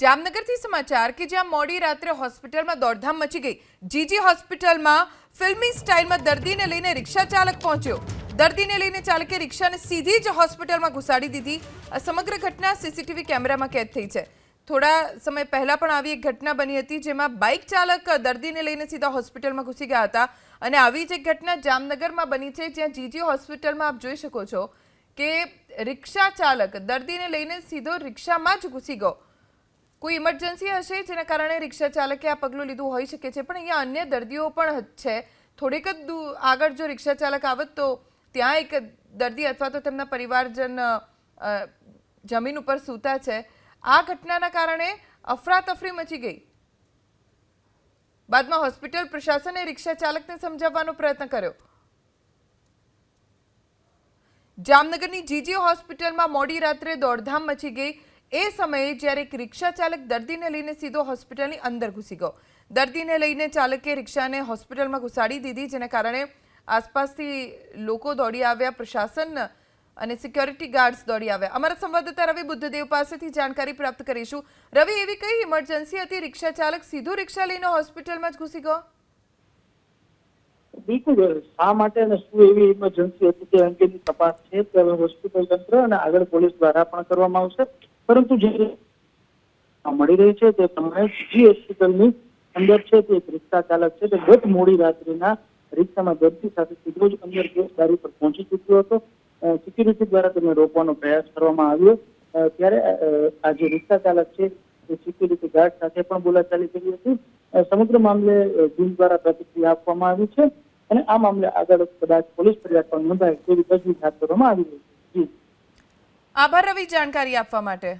જામનગરથી સમાચાર કે જ્યાં મોડી રાત્રે હોસ્પિટલમાં દોડધામ મચી ગઈ. જીજી હોસ્પિટલમાં ફિલ્મી સ્ટાઇલમાં દર્દીને લઈને રિક્ષા ચાલક પહોંચ્યો. દર્દીને લઈને ચાલકે રિક્ષાને સીધી જ હોસ્પિટલમાં ઘુસાડી દીધી. આ સમગ્ર ઘટના સીસીટીવી કેમેરામાં કેદ થઈ છે. થોડા સમય પહેલાં પણ આવી એક ઘટના બની હતી જેમાં બાઇક ચાલક દર્દીને લઈને સીધા હોસ્પિટલમાં ઘૂસી ગયા હતા. અને આવી જ એક ઘટના જામનગરમાં બની છે, જ્યાં જીજી હોસ્પિટલમાં આપ જોઈ શકો છો કે રિક્ષા ચાલક દર્દીને લઈને સીધો રિક્ષામાં જ ઘૂસી ગયો. કોઈ ઇમરજન્સી હશે જેના કારણે રિક્ષા ચાલકે આ પગલું લીધું હોઈ શકે છે, પણ અહીંયા અન્ય દર્દીઓ પણ છે. થોડીક જ આગળ જો રિક્ષા ચાલક આવત તો ત્યાં એક દર્દી અથવા તો તેમના પરિવારજન જમીન ઉપર સૂતા છે. આ ઘટનાના કારણે અફરાતફરી મચી ગઈ. બાદમાં હોસ્પિટલ પ્રશાસને રિક્ષા ચાલકને સમજાવવાનો પ્રયત્ન કર્યો. જામનગરની જીજી હોસ્પિટલમાં મોડી રાત્રે દોડધામ મચી ગઈ. એ સમયે જ્યારે એક રિક્ષા ચાલક દર્દીને લઈને સીધો હોસ્પિટલની અંદર ઘૂસી ગયો. દર્દીને લઈને ચાલકે રિક્ષાને હોસ્પિટલમાં ઘુસાડી દીધી, જેના કારણે આસપાસથી લોકો દોડી આવ્યા, પ્રશાસન અને સિક્યોરિટી ગાર્ડ્સ દોડી આવ્યા. અમારા સંવાદદાતા રવિ બુદ્ધદેવ પાસેથી જાણકારી પ્રાપ્ત કરીશું. રવિ, એવી કઈ ઇમરજન્સી હતી? રિક્ષા ચાલક સીધું રિક્ષા લઈને હોસ્પિટલમાં જ ઘૂસી ગયો? બિલકુલ. શા માટે અને શું એવી ઇમરજન્સી હતી તે અંગેની તપાસ છે. હોસ્પિટલ તંત્ર અને આગળ પોલીસ દ્વારા પણ કરવામાં આવશે. પરંતુ જે મળી રહી છે તે પ્રમાણે જી હોસ્પિટલની અંદર છે તે એક રિક્ષા ચાલક છે તે ગત મોડી રાત્રિના રિક્ષામાં દર્દી સાથે સીધો જ અંદર ગેસબારી પર પહોંચી ચૂક્યો હતો. સિક્યુરિટી દ્વારા તેને રોકવાનો પ્રયાસ કરવામાં આવ્યો. ત્યારે આ જે રિક્ષા ચાલક છે તે સિક્યુરિટી ગાર્ડ સાથે પણ બોલાચાલી કરી હતી. સમગ્ર મામલે જીમ દ્વારા પ્રતિક્રિયા આપવામાં આવી છે અને આ મામલે આગળ કદાચ પોલીસ ફરિયાદ પણ નોંધાય તેવી તજવીજ હાથ ધરવામાં આવી રહી છે. જી. આભાર રવિ જાણકારી આપવા માટે.